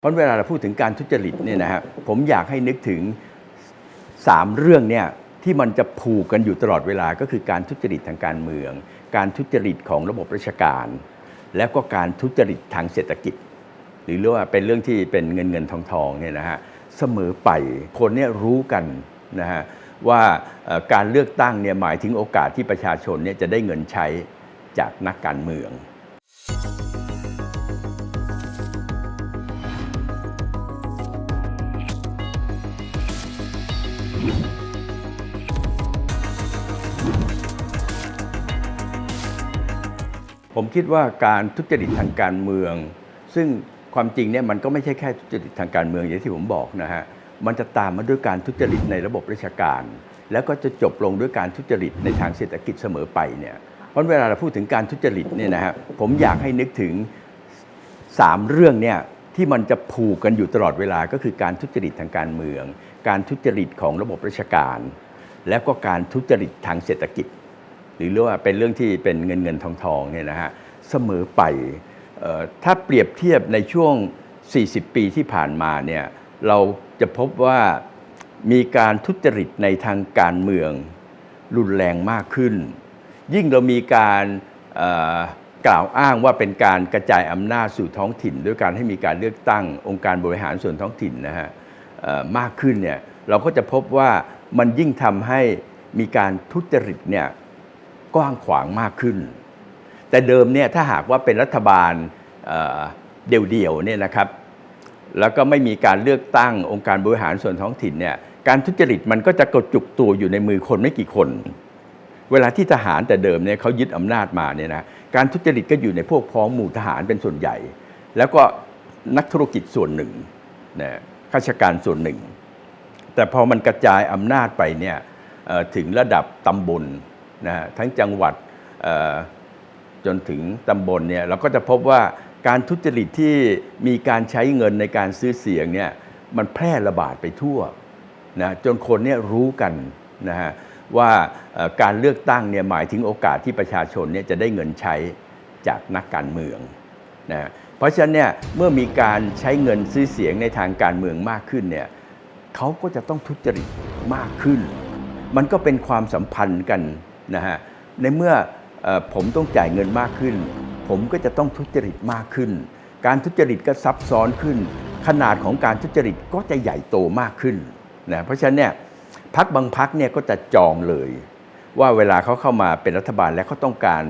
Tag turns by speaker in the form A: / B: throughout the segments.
A: เพราะเวลาเราพูดถึงการทุจริตเนี่ยนะฮะผมอยากให้นึกถึงสามเรื่องเนี่ยที่มันจะผูกกันอยู่ตลอดเวลาก็คือการทุจริตทางการเมือง การทุจริตของระบบราชการ แล้วก็การทุจริตทางเศรษฐกิจ หรือเรียกว่าเป็นเรื่องที่เป็นเงินเงินทองทองเนี่ยนะฮะเสมอไปคนเนี่ยรู้กันนะฮะว่าการเลือกตั้งเนี่ยหมายถึงโอกาสที่ประชาชนเนี่ยจะได้เงินใช้จากนักการเมือง ผมคิดว่าการทุจริตทางการเมือง ซึ่งความจริงเนี่ยมันก็ไม่ใช่แค่ทุจริตทางการเมืองอย่างที่ผมบอกนะฮะมันจะตามมาด้วยการทุจริตในระบบราชการ แล้วก็จะจบลงด้วยการทุจริตในทางเศรษฐกิจเสมอไปเนี่ยเพราะเวลาเราพูดถึงการทุจริตเนี่ยนะฮะผมอยากให้นึกถึงสามเรื่องเนี่ยที่มันจะผูกกันอยู่ตลอดเวลาก็คือการทุจริตทางการเมือง การทุจริตของระบบราชการ แล้วก็การทุจริตทางเศรษฐกิจ หรือเรียกว่าเป็นเรื่องที่เป็นเงินเงินทองทองเนี่ยนะฮะเสมอไปออถ้าเปรียบเทียบในช่วง 40 ปีที่ผ่านมาเนี่ยเราจะพบว่ามีการทุจริตในทางการเมืองรุนแรงมากขึ้น ยิ่งเรามีการกล่าวอ้างว่าเป็นการกระจายอำนาจสู่ท้องถิ่น ด้วยการให้มีการเลือกตั้งองค์การบริหารส่วนท้องถิ่นนะฮะมากขึ้นเนี่ยเราก็จะพบว่ามันยิ่งทำให้มีการทุจริตเนี่ย กว้างขวางมากขึ้น แต่เดิมเนี่ยถ้าหากว่าเป็นรัฐบาลเเดี่ยวๆเนี่ยนะครับแล้วก็ไม่มีการเลือกตั้งองค์การบริหารส่วนท้องถิ่นเนี่ยการทุจริตมันก็จะกระจุกตัวอยู่ในมือคนไม่กี่คน เวลาที่ทหารแต่เดิมเนี่ยเขายึดอำนาจมาเนี่ยนะการทุจริตก็อยู่ในพวกพ้องหมู่ทหารเป็นส่วนใหญ่ แล้วก็นักธุรกิจส่วนหนึ่งนะข้าราชการส่วนหนึ่ง แต่พอมันกระจายอำนาจไปเนี่ยถึงระดับตำบล นะฮะทั้งจังหวัดจนถึงตำบลเนี่ยเราก็จะพบว่าการทุจริตที่มีการใช้เงินในการซื้อเสียงเนี่ยมันแพร่ระบาดไปทั่วนะจนคนเนี่ยรู้กันนะฮะว่าการเลือกตั้งเนี่ยหมายถึงโอกาสที่ประชาชนเนี่ยจะได้เงินใช้จากนักการเมืองนะเพราะฉะนั้นเนี่ยเมื่อมีการใช้เงินซื้อเสียงในทางการเมืองมากขึ้นเนี่ยเขาก็จะต้องทุจริตมากขึ้น มันก็เป็นความสัมพันธ์กัน นะฮะในเมื่ออผมต้องจ่ายเงินมากขึ้น ผมก็จะต้องทุจริตมากขึ้น การทุจริตก็ซับซ้อนขึ้น ขนาดของการทุจริตก็จะใหญ่โตมากขึ้นนะเพราะฉะนั้นเนี่ยพักบางพักเนี่ยก็จะจองเลย ว่าเวลาเขาเข้ามาเป็นรัฐบาลแล้วเขาต้องการ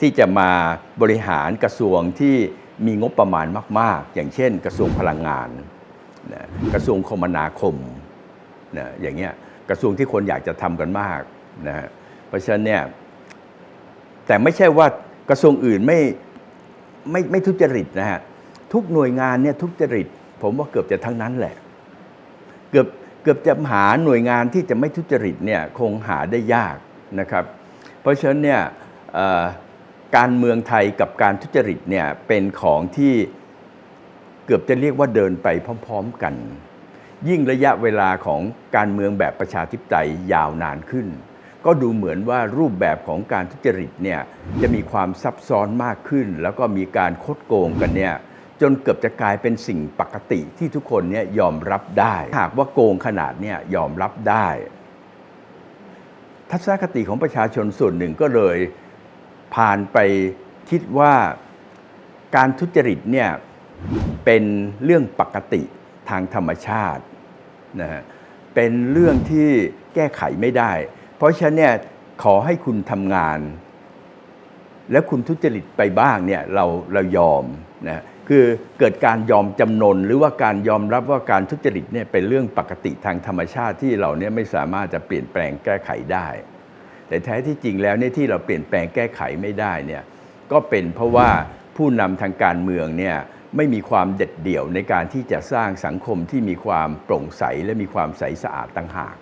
A: ที่จะมาบริหารกระทรวงที่มีงบประมาณมาก ๆ อย่างเช่น กระทรวงพลังงานนะกระทรวงคมนาคมนะอย่างเงี้ยกระทรวงที่คนอยากจะทำกันมาก นะฮะเพราะฉะนั้นเนี่ยแต่ไม่ใช่ว่ากระทรวงอื่นไม่ไม่ไม่ทุจริตนะฮะทุกหน่วยงานเนี่ยทุจริต ผมว่าเกือบจะทั้งนั้นแหละ เกือบเกือบจะหาหน่วยงานที่จะไม่ทุจริตเนี่ยคงหาได้ยากนะครับ เพราะฉะนั้นเนี่ยการเมืองไทยกับการทุจริตเนี่ยเป็นของที่เกือบจะเรียกว่าเดินไปพร้อม ๆกัน ยิ่งระยะเวลาของการเมืองแบบประชาธิปไตยยาวนานขึ้น ก็ดูเหมือนว่ารูปแบบของการทุจริตเนี่ยจะมีความซับซ้อนมากขึ้น แล้วก็มีการคดโกงกันเนี่ยจนเกือบจะกลายเป็นสิ่งปกติที่ทุกคนเนี่ยยอมรับได้ หากว่าโกงขนาดเนี่ยยอมรับได้ ทัศนคติของประชาชนส่วนหนึ่งก็เลยผ่านไปคิดว่าการทุจริตเนี่ยเป็นเรื่องปกติทางธรรมชาตินะฮะเป็นเรื่องที่แก้ไขไม่ได้ เพราะฉะนั้นเนี่ยขอให้คุณทำงาน แล้วคุณทุจริตไปบ้างเนี่ยเราเรายอมนะคือเกิดการยอมจำนนหรือว่าการยอมรับว่าการทุจริตเนี่ยเป็นเรื่องปกติทางธรรมชาติที่เราเนี่ยไม่สามารถจะเปลี่ยนแปลงแก้ไขได้ แต่แท้ที่จริงแล้วเนี่ยที่เราเปลี่ยนแปลงแก้ไขไม่ได้เนี่ยก็เป็นเพราะว่าผู้นำทางการเมืองเนี่ยไม่มีความเด็ดเดี่ยวในการที่จะสร้างสังคมที่มีความโปร่งใสและมีความใสสะอาดต่างหาก